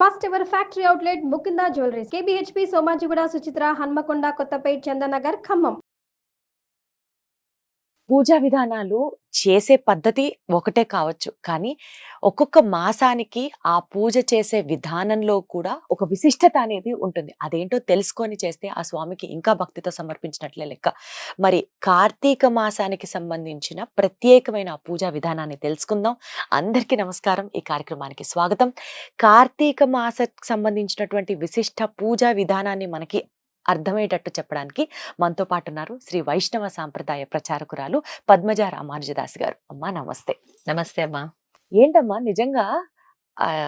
First ever factory outlet Mukunda jewelleries. KBHP Somajiguda Suchitra Hanamkonda Kothapet Chandanagar Khammam. పూజా విధానాలు చేసే పద్ధతి ఒకటే కావచ్చు. కానీ ఒక్కొక్క మాసానికి ఆ పూజ చేసే విధానంలో కూడా ఒక విశిష్టత అనేది ఉంటుంది. అదేంటో తెలుసుకొని చేస్తే ఆ స్వామికి ఇంకా భక్తితో సమర్పించినట్లే లెక్క. మరి కార్తీక మాసానికి సంబంధించిన ప్రత్యేకమైన ఆ పూజా విధానాన్ని తెలుసుకుందాం. అందరికీ నమస్కారం. ఈ కార్యక్రమానికి స్వాగతం. కార్తీక మాసకు సంబంధించినటువంటి విశిష్ట పూజా విధానాన్ని మనకి అర్థమయ్యేటట్టు చెప్పడానికి మనతో పాటు ఉన్నారు శ్రీ వైష్ణవ సాంప్రదాయ ప్రచారకురాలు పద్మజ రామానుజదాస్ గారు. అమ్మా నమస్తే. నమస్తే అమ్మా. ఏంటమ్మా నిజంగా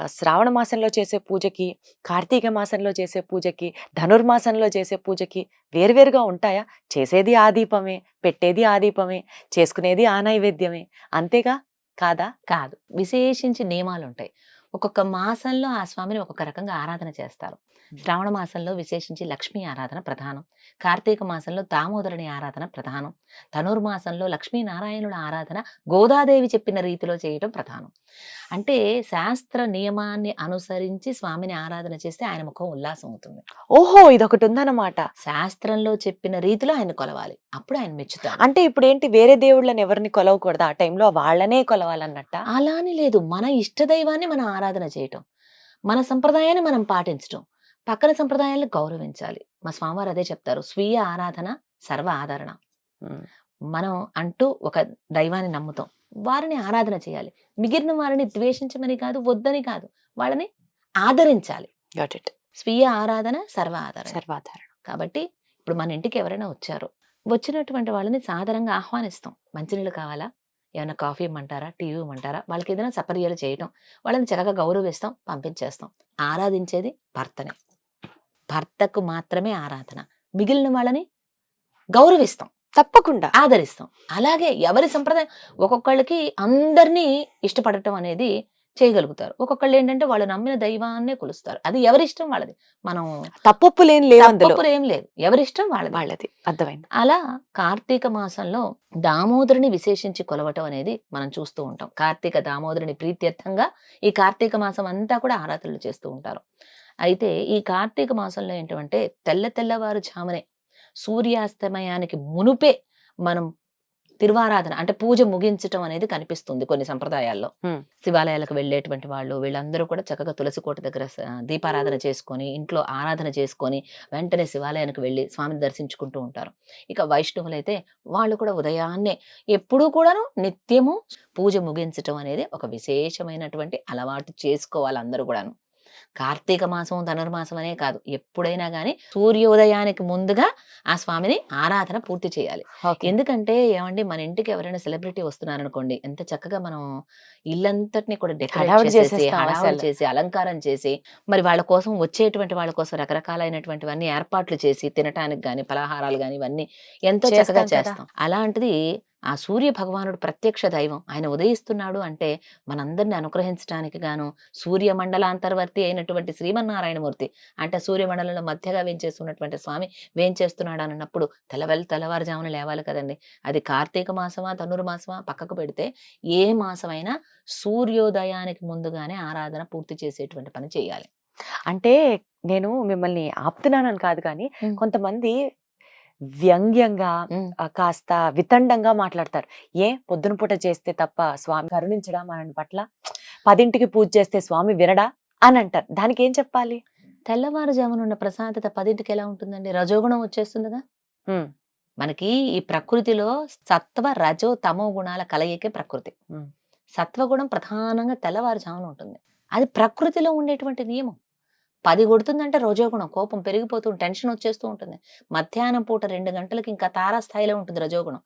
శ్రావణ మాసంలో చేసే పూజకి కార్తీక మాసంలో చేసే పూజకి ధనుర్మాసంలో చేసే పూజకి వేరువేరుగా ఉంటాయా? చేసేది ఆ దీపమే పెట్టేది ఆ దీపమే చేసుకునేది ఆ నైవేద్యమే అంతేగా? కాదా? కాదు. విశేషించి నియమాలు ఉంటాయి ఒక్కొక్క మాసంలో ఆ స్వామిని ఒక్కొక్క రకంగా ఆరాధన చేస్తారు. శ్రావణ మాసంలో విశేషించి లక్ష్మీ ఆరాధన ప్రధానం. కార్తీక మాసంలో దామోదరుని ఆరాధన ప్రధానం. ధనుర్మాసంలో లక్ష్మీనారాయణుల ఆరాధన గోదాదేవి చెప్పిన రీతిలో చేయటం ప్రధానం. అంటే శాస్త్ర నియమాన్ని అనుసరించి స్వామిని ఆరాధన చేస్తే ఆయన ముఖం ఉల్లాసం అవుతుంది. ఓహో! ఇదొకటి ఉందన్నమాట. శాస్త్రంలో చెప్పిన రీతిలో ఆయన కొలవాలి. అప్పుడు ఆయన మెచ్చుతారు అంటే ఇప్పుడు ఏంటి వేరే దేవుళ్ళని ఎవరిని కొలవకూడదు? ఆ టైంలో వాళ్ళనే కొలవాలన్నట్ట? అలా అని లేదు. మన ఇష్టదైవాన్ని మనం ఆరాధన చేయటం. మన సంప్రదాయాన్ని మనం పాటించటం. పక్కన సంప్రదాయాలను గౌరవించాలి. మా స్వామివారు అదే చెప్తారు. స్వీయ ఆరాధన సర్వ ఆదరణ. మనం అంటూ ఒక దైవాన్ని నమ్ముతాం. వారిని ఆరాధన చేయాలి. మిగిలిన వారిని ద్వేషించమని కాదు వద్దని కాదు. వాళ్ళని ఆదరించాలి. స్వీయ ఆరాధన సర్వ ఆదరణ. సర్వాధారణ కాబట్టి ఇప్పుడు మన ఇంటికి ఎవరైనా వచ్చారు. వచ్చినటువంటి వాళ్ళని సాధారణంగా ఆహ్వానిస్తాం. మంచినీళ్ళు కావాలా? ఏమైనా కాఫీ ఇమ్మంటారా? టీ ఇవ్వమంటారా? వాళ్ళకి ఏదైనా సపర్యలు చేయటం వాళ్ళని చక్కగా గౌరవిస్తాం పంపించేస్తాం. ఆరాధించేది భర్తనే. భర్తకు మాత్రమే ఆరాధన. మిగిలిన వాళ్ళని గౌరవిస్తాం. తప్పకుండా. ఆదరిస్తాం. అలాగే ఎవరి సంప్రదాయం ఒక్కొక్కళ్ళకి అందరినీ ఇష్టపడటం అనేది చేయగలుగుతారు. ఒక్కొక్కళ్ళు ఏంటంటే వాళ్ళు నమ్మిన దైవాన్నే కొలుస్తారు. అది ఎవరి ఇష్టం వాళ్ళది. మనం తప్పొప్పు లేని తప్పులు ఏం లేదు. ఎవరిష్టం వాళ్ళది. వాళ్ళది. అర్థమైంది. అలా కార్తీక మాసంలో దామోదరుని విశేషించి కొలవటం అనేది మనం చూస్తూ ఉంటాం. కార్తీక దామోదరుని ప్రీత్యర్థంగా ఈ కార్తీక మాసం అంతా కూడా ఆరాధనలు చేస్తూ ఉంటారు. అయితే ఈ కార్తీక మాసంలో ఏంటంటే తెల్ల తెల్లవారు జామునే సూర్యాస్తమయానికి మునుపే మనం తిరువారాధన అంటే పూజ ముగించటం అనేది కనిపిస్తుంది కొన్ని సంప్రదాయాల్లో. శివాలయాలకు వెళ్ళేటువంటి వాళ్ళు వీళ్ళందరూ కూడా చక్కగా తులసి కోట దగ్గర దీపారాధన చేసుకొని ఇంట్లో ఆరాధన చేసుకొని వెంటనే శివాలయానికి వెళ్ళి స్వామిని దర్శించుకుంటూ ఉంటారు. ఇక వైష్ణవులైతే వాళ్ళు కూడా ఉదయాన్నే ఎప్పుడూ కూడాను నిత్యము పూజ ముగించటం అనేది ఒక విశేషమైనటువంటి అలవాటు చేసుకోవాలి అందరూ కూడాను. కార్తీక మాసం ధనుర్మాసం అనే కాదు ఎప్పుడైనా కానీ సూర్యోదయానికి ముందుగా ఆ స్వామిని ఆరాధన పూర్తి చేయాలి ఎందుకంటే ఏమండి మన ఇంటికి ఎవరైనా సెలబ్రిటీ వస్తున్నారు అనుకోండి ఎంత చక్కగా మనం ఇల్లంతటిని కూడా డెకరేట్ చేసేస్తాం హడావుడి. చేసి అలంకారం చేసి మరి వాళ్ళ కోసం వచ్చేటువంటి వాళ్ళ కోసం రకరకాలైనటువంటివన్నీ ఏర్పాట్లు చేసి తినటానికి గాని పలహారాలు గాని ఇవన్నీ ఎంతో చక్కగా. చేస్తాం అలాంటిది ఆ సూర్య భగవానుడు ప్రత్యక్ష దైవం. ఆయన ఉదయిస్తున్నాడు అంటే మనందరిని అనుగ్రహించడానికి గాను సూర్య మండలాంతర్వర్తి అయినటువంటి శ్రీమన్నారాయణమూర్తి అంటే సూర్యమండలంలో మధ్యగా వేంచేస్తున్నటువంటి స్వామి వేంచేస్తున్నాడు అన్నప్పుడు తెల్లవెల్ తెల్లవారుజామున లేవాలి కదండి. అది కార్తీక మాసమా ధనుర్మాసమా పక్కకు పెడితే ఏ మాసమైనా సూర్యోదయానికి ముందుగానే ఆరాధన పూర్తి చేసేటువంటి పని చేయాలి. అంటే నేను మిమ్మల్ని ఆపుతున్నానని కాదు కానీ. కొంతమంది వ్యంగ్యంగా కాస్త వితండంగా మాట్లాడతారు. ఏ? పొద్దున పూట చేస్తే తప్ప స్వామి కరుణించడా మన పట్ల? పదింటికి పూజ చేస్తే స్వామి వినడా? అని అంటారు. దానికి ఏం చెప్పాలి? తెల్లవారుజామున ఉన్న ప్రశాంతత పదింటికి ఎలా ఉంటుందండి? రజోగుణం వచ్చేస్తుందిగా? మనకి ఈ ప్రకృతిలో సత్వ రజో తమో గుణాల కలయికే ప్రకృతి. సత్వగుణం ప్రధానంగా తెల్లవారుజామున ఉంటుంది. అది ప్రకృతిలో ఉండేటువంటి నియమం. పది కొడుతుందంటే రజోగుణం కోపం పెరిగిపోతూ టెన్షన్ వచ్చేస్తూ ఉంటుంది మధ్యాహ్నం పూట రెండు గంటలకి ఇంకా తారాస్థాయిలో ఉంటుంది రజోగుణం.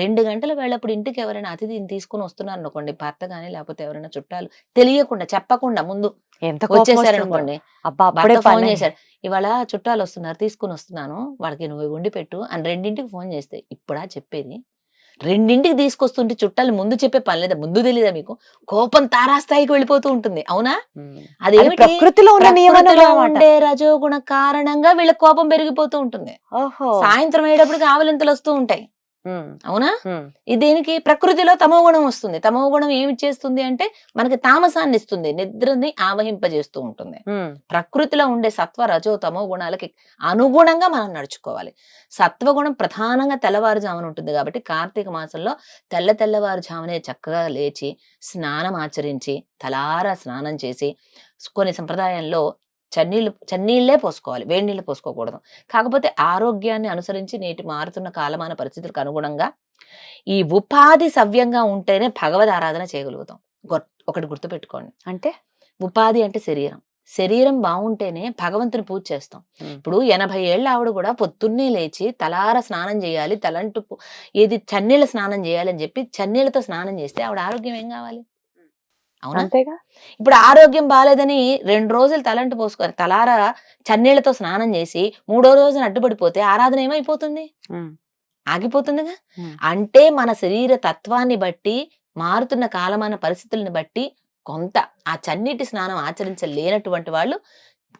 రెండు గంటల వేళప్పుడు ఇంటికి ఎవరైనా అతిథిని తీసుకుని వస్తున్నారు అనుకోండి భర్త కానీ లేకపోతే ఎవరైనా చుట్టాలు తెలియకుండా చెప్పకుండా ముందు ఎంత కోపం వచ్చేసారు వస్తుందో. అనుకోండి అబ్బా అప్పుడే భర్త ఫోన్. చేశారు ఇవాళ చుట్టాలు వస్తున్నారు తీసుకుని వస్తున్నాను వాళ్ళకి నువ్వు వండి పెట్టు అని రెండింటికి ఫోన్ చేస్తే ఇప్పుడా చెప్పేది రెండింటికి తీసుకొస్తుంటే చుట్టాలు ముందు చెప్పే పని లేదా ముందు తెలియదా మీకు? కోపం తారాస్థాయికి వెళ్ళిపోతూ ఉంటుంది. అవునా. అది అదేమిటి ప్రకృతిలో. ఉండే రజోగుణ కారణంగా వీళ్ళ కోపం పెరిగిపోతూ ఉంటుంది. సాయంత్రం అయ్యేటప్పటికి ఆవలింతలు వస్తూ ఉంటాయి. అవునా? దీనికి ప్రకృతిలో తమో గుణం వస్తుంది. తమో గుణం ఏమి చేస్తుంది అంటే మనకి తామసాన్ని ఇస్తుంది. నిద్రని ఆవహింపజేస్తూ ఉంటుంది. ప్రకృతిలో ఉండే సత్వ రజో తమో గుణాలకి అనుగుణంగా మనం నడుచుకోవాలి. సత్వగుణం ప్రధానంగా తెల్లవారుజామున ఉంటుంది కాబట్టి కార్తీక మాసంలో తెల్ల తెల్లవారుజామునే చక్కగా లేచి స్నానం ఆచరించి తలారా స్నానం చేసి కొన్ని సంప్రదాయంలో చన్నీళ్ళు చన్నీళ్ళే పోసుకోవాలి. వేడి నీళ్ళు పోసుకోకూడదు. కాకపోతే ఆరోగ్యాన్ని అనుసరించి నేటి మారుతున్న కాలమాన పరిస్థితులకు అనుగుణంగా ఈ ఉపాధి సవ్యంగా ఉంటేనే భగవద్ ఆరాధన చేయగలుగుతాం. ఒకటి గుర్తుపెట్టుకోండి. అంటే? ఉపాధి అంటే శరీరం. శరీరం బాగుంటేనే భగవంతుని పూజ చేస్తాం. ఇప్పుడు ఎనభై ఏళ్ళ ఆవిడ కూడా పొద్దున్నే లేచి తలార స్నానం చేయాలి తలంటు ఏది చన్నీళ్ళ స్నానం చేయాలి అని చెప్పి చన్నీళ్ళతో స్నానం చేస్తే ఆవిడ ఆరోగ్యం ఏం కావాలి? అవునా? అంతేగా? ఇప్పుడు ఆరోగ్యం బాగాలేదని రెండు రోజులు తలంటు పోసుకొని తలార చన్నీళ్ళతో స్నానం చేసి మూడో రోజున అడ్డుపడిపోతే ఆరాధన ఏమైపోతుంది? ఆగిపోతుందిగా. అంటే మన శరీర తత్వాన్ని బట్టి మారుతున్న కాలమాన పరిస్థితులను బట్టి కొంత ఆ చన్నీటి స్నానం ఆచరించలేనటువంటి వాళ్ళు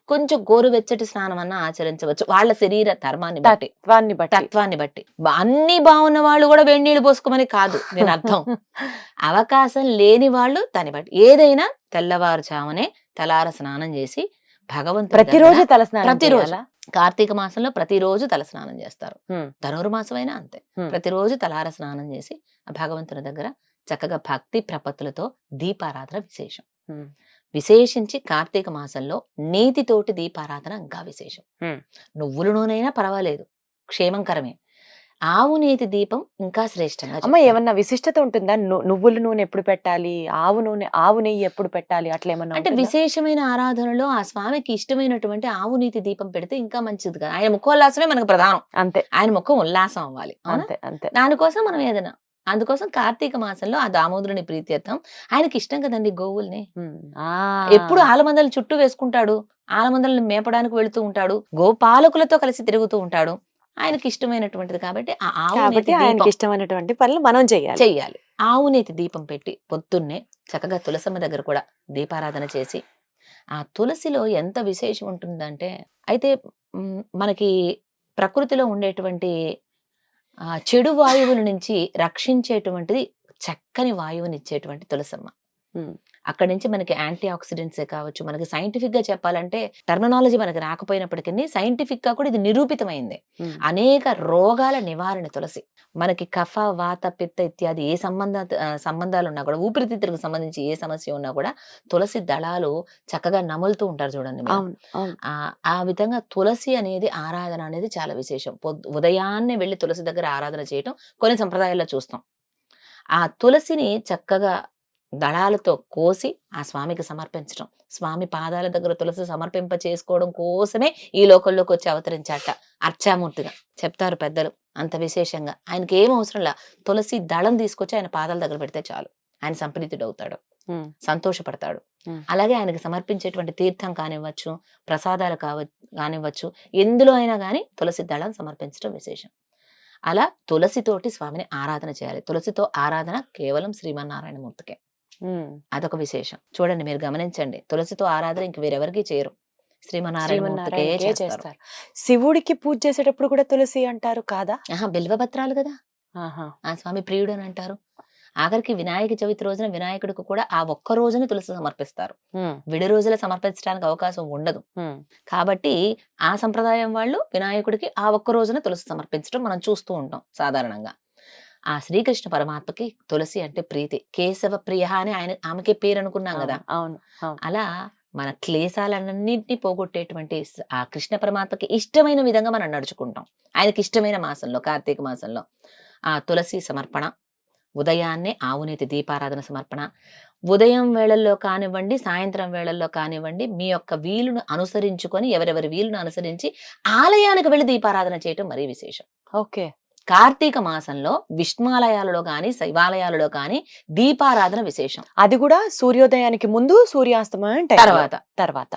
కొంచెం గోరువెచ్చటి స్నానం అన్నా ఆచరించవచ్చు. వాళ్ళ శరీర ధర్మాన్ని బట్టి. తత్వాన్ని బట్టి. తత్వాన్ని బట్టి. అన్ని బాగున్న వాళ్ళు కూడా వేడి నీళ్ళు పోసుకోమని కాదు నేను అర్థం. అవకాశం లేని వాళ్ళు దాన్ని బట్టి. ఏదైనా తెల్లవారుజామునే తలార స్నానం చేసి భగవంతుడి ప్రతిరోజు దగ్గర తలస్నానం ప్రతిరోజు. కార్తీక మాసంలో ప్రతిరోజు తల స్నానం చేస్తారు. ధనుర్మాసం అయినా అంతే. ప్రతిరోజు తలార స్నానం చేసి ఆ భగవంతుని దగ్గర చక్కగా భక్తి ప్రపత్తులతో దీపారాధన విశేషం. విశేషించి కార్తీక మాసంలో నీతితోటి దీపారాధన ఇంకా విశేషం. నువ్వుల నూనెైనా పర్వాలేదు క్షేమంకరమే ఆవు నేతి దీపం ఇంకా శ్రేష్టంగా అమ్మ. ఏమన్నా విశిష్టత ఉంటుందా? నువ్వుల నూనె ఎప్పుడు పెట్టాలి? ఆవు నూనె ఆవు నెయ్యి ఎప్పుడు పెట్టాలి? అట్లా ఏమన్నా అంటే? విశేషమైన ఆరాధనలో ఆ స్వామికి ఇష్టమైనటువంటి ఆవు నీతి దీపం పెడితే ఇంకా మంచిది కదా. ఆయన ముఖోల్లాసమే మనకు ప్రధానం. అంతే. ఆయన ముఖం ఉల్లాసం అవ్వాలి. అంతే అంతే. దానికోసం మనం ఏదైనా అందుకోసం కార్తీక మాసంలో ఆ దామోదరుని ప్రీత్యర్థం. ఆయనకి ఇష్టం కదండి గోవుల్ని. ఎప్పుడు ఆలమందలు చుట్టూ వేసుకుంటాడు. ఆలమందలను మేపడానికి వెళుతూ ఉంటాడు. గోపాలకులతో కలిసి తిరుగుతూ ఉంటాడు. ఆయనకి ఇష్టమైనటువంటిది కాబట్టి ఆ ఆవు ఇష్టమైనటువంటి పనులు మనం చేయాలి. చెయ్యాలి ఆవు నేతి దీపం పెట్టి పొద్దున్నే చక్కగా తులసమ్మ దగ్గర కూడా దీపారాధన చేసి ఆ తులసిలో ఎంత విశేషం ఉంటుందంటే అయితే మనకి ప్రకృతిలో ఉండేటువంటి ఆ చెడు వాయువుల నుంచి రక్షించేటువంటిది చక్కని వాయువునిచ్చేటువంటి తులసమ్మ. అక్కడి నుంచి మనకి యాంటీ ఆక్సిడెంట్సే కావచ్చు. మనకి సైంటిఫిక్గా చెప్పాలంటే టర్మినాలజీ మనకి రాకపోయినప్పటికీ సైంటిఫిక్గా కూడా ఇది నిరూపితమైంది. అనేక రోగాల నివారణ తులసి. మనకి కఫ వాత పిత్త ఇత్యాది ఏ సంబంధ సంబంధాలు ఉన్నా కూడా ఊపిరితిత్తులకు సంబంధించి ఏ సమస్య ఉన్నా కూడా తులసి దళాలు చక్కగా నములుతూ ఉంటారు చూడండి ఆ ఆ విధంగా తులసి అనేది ఆరాధన అనేది చాలా విశేషం. పొద్దు ఉదయాన్నే వెళ్ళి తులసి దగ్గర ఆరాధన చేయటం కొన్ని సంప్రదాయాల్లో చూస్తాం. ఆ తులసిని చక్కగా దళాలతో కోసి ఆ స్వామికి సమర్పించడం స్వామి పాదాల దగ్గర తులసి సమర్పింప చేసుకోవడం కోసమే ఈ లోకంలోకి వచ్చి అవతరించాట అర్చామూర్తిగా. చెప్తారు పెద్దలు అంత విశేషంగా. ఆయనకి ఏం అవసరం లా తులసి దళం తీసుకొచ్చి ఆయన పాదాల దగ్గర పెడితే చాలు. ఆయన సంప్రీతుడు అవుతాడు. సంతోషపడతాడు. అలాగే ఆయనకి సమర్పించేటువంటి తీర్థం కానివ్వచ్చు ప్రసాదాలు కావ కానివ్వచ్చు ఎందులో అయినా కానీ తులసి దళం సమర్పించడం విశేషం. అలా తులసితోటి స్వామిని ఆరాధన చేయాలి. తులసితో ఆరాధన కేవలం శ్రీమన్నారాయణ మూర్తికే. అదొక విశేషం. చూడండి మీరు గమనించండి. తులసితో ఆరాధన ఇంక వేరెవరికి చేయరు. శ్రీమన్నారాయణకే చేస్తారు. శివుడికి పూజ చేసేటప్పుడు కూడా తులసి అంటారు కాదా? ఆహా! బిల్వపత్రాలు కదా! ఆ స్వామి ప్రియుడు అని అంటారు. ఆఖరికి వినాయక చవితి రోజున వినాయకుడికి కూడా ఆ ఒక్క రోజున తులసి సమర్పిస్తారు. విడి రోజుల సమర్పించడానికి అవకాశం ఉండదు. కాబట్టి ఆ సంప్రదాయం వాళ్ళు వినాయకుడికి ఆ ఒక్క రోజున తులసి సమర్పించడం మనం చూస్తూ ఉంటాం సాధారణంగా. ఆ శ్రీకృష్ణ పరమాత్మకి తులసి అంటే ప్రీతి. కేశవ ప్రియ అని ఆయన ఆమెకే పేరు అనుకున్నాం కదా. అవును అలా మన క్లేశాలన్నింటినీ పోగొట్టేటువంటి ఆ కృష్ణ పరమాత్మకి ఇష్టమైన విధంగా మనం నడుచుకుంటాం. ఆయనకి ఇష్టమైన మాసంలో కార్తీక మాసంలో. ఆ తులసి సమర్పణ ఉదయాన్నే ఆవునేతి దీపారాధన సమర్పణ. ఉదయం వేళల్లో కానివ్వండి సాయంత్రం వేళల్లో కానివ్వండి మీ యొక్క వీలును అనుసరించుకొని ఎవరెవరి వీలును అనుసరించి ఆలయానికి వెళ్ళి దీపారాధన చేయటం మరీ విశేషం. ఓకే. కార్తీక మాసంలో విష్ణువాలయాలలో కానీ శైవాలయాలలో కానీ దీపారాధన విశేషం. అది కూడా సూర్యోదయానికి ముందు సూర్యాస్తమయం. తర్వాత తర్వాత.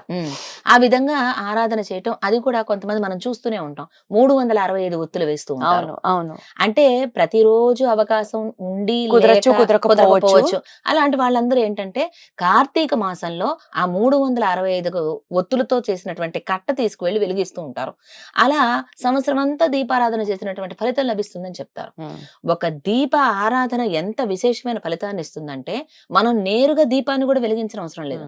ఆ విధంగా ఆరాధన చేయటం అది కూడా కొంతమంది మనం చూస్తూనే ఉంటాం. మూడు వందల అరవై ఐదు ఒత్తులు వేస్తూ ఉంటారు. అవును అంటే ప్రతిరోజు అవకాశం ఉండి. కుదరకపోవచ్చు. అలాంటి వాళ్ళందరూ ఏంటంటే కార్తీక మాసంలో ఆ మూడు వందల అరవై ఐదు ఒత్తులతో చేసినటువంటి కట్ట తీసుకువెళ్ళి వెలిగిస్తూ ఉంటారు. అలా సంవత్సరం అంతా దీపారాధన చేసినటువంటి ఫలితం లభిస్తుందని చెప్తారు. ఒక దీప ఆరాధన ఎంత విశేషమైన ఫలితాన్ని ఇస్తుందంటే మనం నేరుగా దీపాన్ని కూడా వెలిగించిన అవసరం లేదు.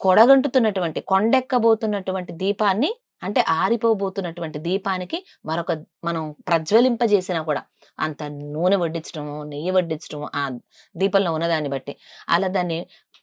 కొడగంటుతున్నటువంటి కొండెక్కబోతున్నటువంటి దీపాన్ని అంటే ఆరిపోబోతున్నటువంటి దీపానికి మరొక మనం ప్రజ్వలింపజేసినా కూడా అంత నూనె వడ్డించడము నెయ్యి వడ్డించడము ఆ దీపంలో ఉన్నదాన్ని బట్టి. అలా దాన్ని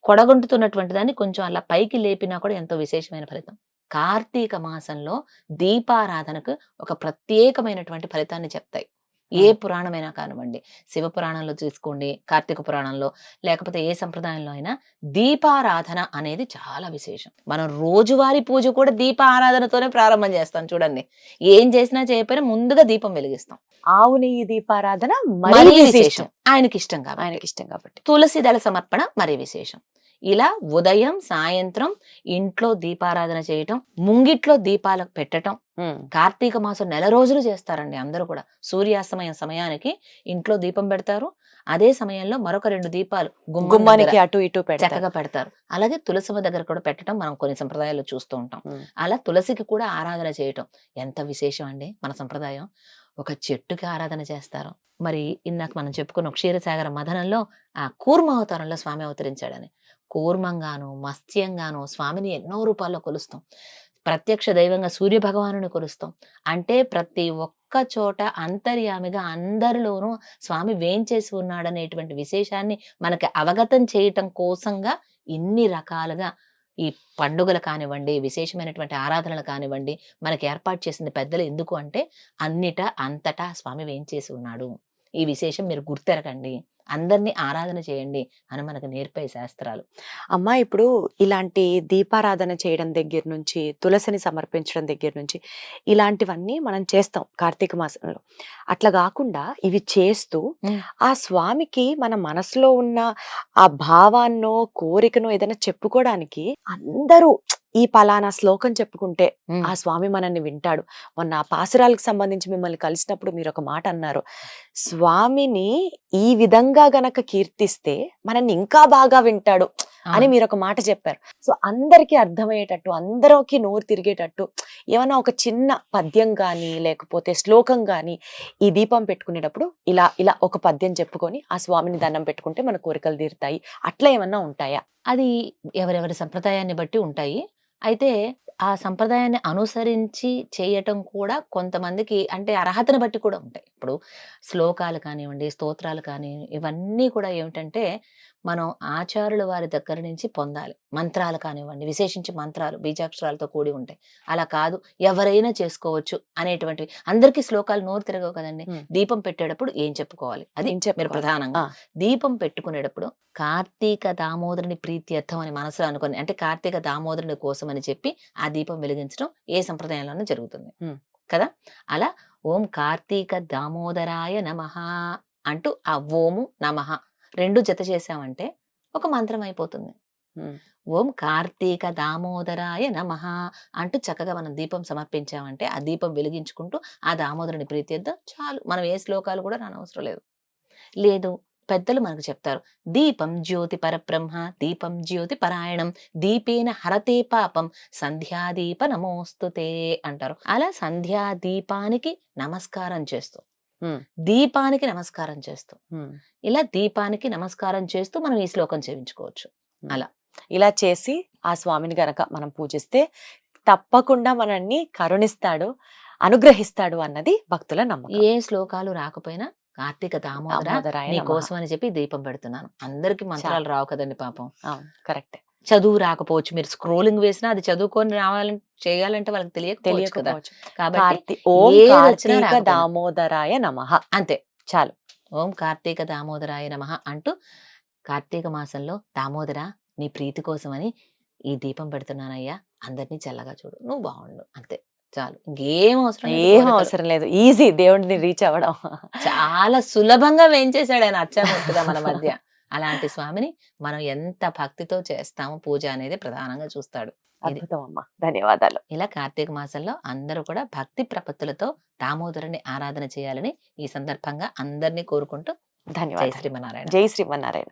కొడగొంటుతున్నటువంటి దాన్ని కొంచెం అలా పైకి లేపినా కూడా ఎంతో విశేషమైన ఫలితం. కార్తీక మాసంలో దీపారాధనకు ఒక ప్రత్యేకమైనటువంటి ఫలితాన్ని చెప్తాయి. ఏ పురాణమైనా కానివ్వండి శివ పురాణంలో తీసుకోండి కార్తీక పురాణంలో లేకపోతే ఏ సంప్రదాయంలో అయినా దీపారాధన అనేది చాలా విశేషం. మనం రోజువారీ పూజ కూడా దీప ఆరాధనతోనే ప్రారంభం చేస్తాం చూడండి. ఏం చేసినా చేయకపోయినా ముందుగా దీపం వెలిగిస్తాం. ఆవు నెయ్యి దీపారాధన మరీ విశేషం. ఆయనకి ఇష్టం కాబట్టి. ఆయనకి ఇష్టం కాబట్టి. తులసి దళ సమర్పణ మరీ విశేషం. ఇలా ఉదయం సాయంత్రం ఇంట్లో దీపారాధన చేయటం ముంగిట్లో దీపాలకు పెట్టటం. ఉమ్, కార్తీక మాసం నెల రోజులు చేస్తారండి అందరూ కూడా. సూర్యాస్తమయం సమయానికి ఇంట్లో దీపం పెడతారు. అదే సమయంలో మరొక రెండు దీపాలు గుమ్మం గుమ్మానికి అటు ఇటు చక్కగా పెడతారు. అలాగే తులసమ్మ దగ్గర కూడా పెట్టడం మనం కొన్ని సంప్రదాయాల్లో చూస్తూ ఉంటాం. అలా తులసికి కూడా ఆరాధన చేయటం. ఎంత విశేషం అండి మన సంప్రదాయం. ఒక చెట్టుకి ఆరాధన చేస్తారు. మరి ఇందాక మనం చెప్పుకున్న క్షీరసాగర మదనంలో ఆ కూర్మ అవతారంలో స్వామి అవతరించాడని. కూర్మంగాను మత్స్యంగాను స్వామిని ఎన్నో రూపాల్లో కొలుస్తాం. ప్రత్యక్ష దైవంగా సూర్య భగవానుని కొలుస్తాం. అంటే ప్రతి ఒక్క చోట అంతర్యామిగా అందరిలోనూ స్వామి వేంచేసి ఉన్నాడనేటువంటి విశేషాన్ని మనకి అవగతం చేయటం కోసంగా ఇన్ని రకాలుగా ఈ పండుగలు కానివ్వండి విశేషమైనటువంటి ఆరాధనలు కానివ్వండి మనకి ఏర్పాటు చేసింది పెద్దలు ఎందుకు అంటే అన్నిట అంతటా స్వామి వేయించేసి ఉన్నాడు. ఈ విశేషం మీరు గుర్తెరగండి. అందరినీ ఆరాధన చేయండి అని మనకు నేర్పే శాస్త్రాలు అమ్మా ఇప్పుడు ఇలాంటి దీపారాధన చేయడం దగ్గర నుంచి తులసిని సమర్పించడం దగ్గర నుంచి ఇలాంటివన్నీ మనం చేస్తాం కార్తీక మాసంలో అట్లా కాకుండా ఇవి చేస్తూ. ఆ స్వామికి మన మనసులో ఉన్న ఆ భావాన్నో కోరికనో ఏదైనా చెప్పుకోవడానికి అందరూ ఈ పలానా శ్లోకం చెప్పుకుంటే ఆ స్వామి మనల్ని వింటాడు. మొన్న ఆ పాసురాలకు సంబంధించి మిమ్మల్ని కలిసినప్పుడు మీరు ఒక మాట అన్నారు. స్వామిని ఈ విధంగా గనక కీర్తిస్తే మనల్ని ఇంకా బాగా వింటాడు అని. మీరు ఒక మాట చెప్పారు. సో అందరికీ అర్థమయ్యేటట్టు అందరికి నోరు తిరిగేటట్టు ఏమైనా ఒక చిన్న పద్యం కానీ లేకపోతే శ్లోకం కానీ ఈ దీపం పెట్టుకునేటప్పుడు ఇలా ఇలా ఒక పద్యం చెప్పుకొని ఆ స్వామిని దండం పెట్టుకుంటే మన కోరికలు తీరుతాయి. అట్లా ఏమన్నా ఉంటాయా? అది ఎవరెవరి సంప్రదాయాన్ని బట్టి ఉంటాయి. అయితే ఆ సంప్రదాయాన్ని అనుసరించి చేయటం కూడా కొంతమందికి అంటే అర్హతను బట్టి కూడా ఉంటాయి. ఇప్పుడు శ్లోకాలు కానివ్వండి స్తోత్రాలు కానీ ఇవన్నీ కూడా ఏమిటంటే మనం ఆచారుల వారి దగ్గర నుంచి పొందాలి మంత్రాలు కానివ్వండి విశేషించి మంత్రాలు బీజాక్షరాలతో కూడి ఉంటాయి అలా కాదు ఎవరైనా చేసుకోవచ్చు అనేటువంటివి అందరికీ శ్లోకాలు నోరు తిరగవు కదండి. దీపం పెట్టేటప్పుడు ఏం చెప్పుకోవాలి అది ఏం మీరు? ప్రధానంగా. దీపం పెట్టుకునేటప్పుడు కార్తీక దామోదరుని ప్రీత్యర్థం అని మనసులో అనుకొని అంటే కార్తీక దామోదరుని కోసం అని చెప్పి ఆ దీపం వెలిగించడం ఏ సంప్రదాయంలోనూ జరుగుతుంది. కదా అలా ఓం కార్తీక దామోదరాయ నమః అంటూ ఆ ఓము నమః రెండు జత చేసామంటే ఒక మంత్రం అయిపోతుంది. ఓం కార్తీక దామోదరాయ నమః అంటూ చక్కగా మనం దీపం సమర్పించామంటే ఆ దీపం వెలిగించుకుంటూ ఆ దామోదరుని ప్రీత్యర్థం చాలు మనం ఏ శ్లోకాలు కూడా రానవసరం లేదు లేదు పెద్దలు మనకు చెప్తారు దీపం జ్యోతి పరబ్రహ్మ దీపం జ్యోతి పరాయణం దీపేన హరతే పాపం సంధ్యాదీప నమోస్తుతే అంటారు అలా సంధ్యా దీపానికి నమస్కారం చేస్తూ. దీపానికి నమస్కారం చేస్తూ. ఇలా దీపానికి నమస్కారం చేస్తూ మనం ఈ శ్లోకం చేయించుకోవచ్చు. అలా. ఇలా చేసి ఆ స్వామిని గనక మనం పూజిస్తే తప్పకుండా మనల్ని కరుణిస్తాడు అనుగ్రహిస్తాడు అన్నది భక్తుల నమ్మకం. ఏ శ్లోకాలు రాకపోయినా కార్తీక దామోదర నీ. కోసం అని చెప్పి దీపం పెడుతున్నాను. అందరికి మంత్రాలు రావు కదండి పాపం. కరెక్ట్. చదువు రాకపోవచ్చు. మీరు స్క్రోలింగ్ వేసినా అది చదువుకొని రావాలంటే చేయాలంటే వాళ్ళకి తెలియకపోవచ్చు కదా. తెలియకపోవచ్చు. కాబట్టి ఓం. దామోదరాయ నమః అంతే. చాలు. ఓం కార్తీక దామోదరాయ నమః అంటూ కార్తీక మాసంలో దామోదర నీ ప్రీతి కోసమని ఈ దీపం పెడుతున్నానయ్యా అందరినీ చల్లగా చూడు. నువ్వు బాగుండు అంతే. చాలు. ఇంకేం అవసరం ఏం. అవసరం లేదు. ఈజీ దేవుడిని రీచ్ అవ్వడం. చాలా సులభంగా వేయించేశాడు ఆయన అచ్చామూర్తిగా మన మధ్య. అలాంటి స్వామిని మనం ఎంత భక్తితో చేస్తామో పూజ అనేది ప్రధానంగా చూస్తాడు. అద్భుతం అమ్మా ధన్యవాదాలు. ఇలా కార్తీక మాసంలో అందరూ కూడా భక్తి ప్రపత్తులతో దామోదరుని ఆరాధన చేయాలని ఈ సందర్భంగా అందరినీ కోరుకుంటూ జై ధన్యవాదాలు. శ్రీమనారాయణ జై శ్రీమన్నారాయణ.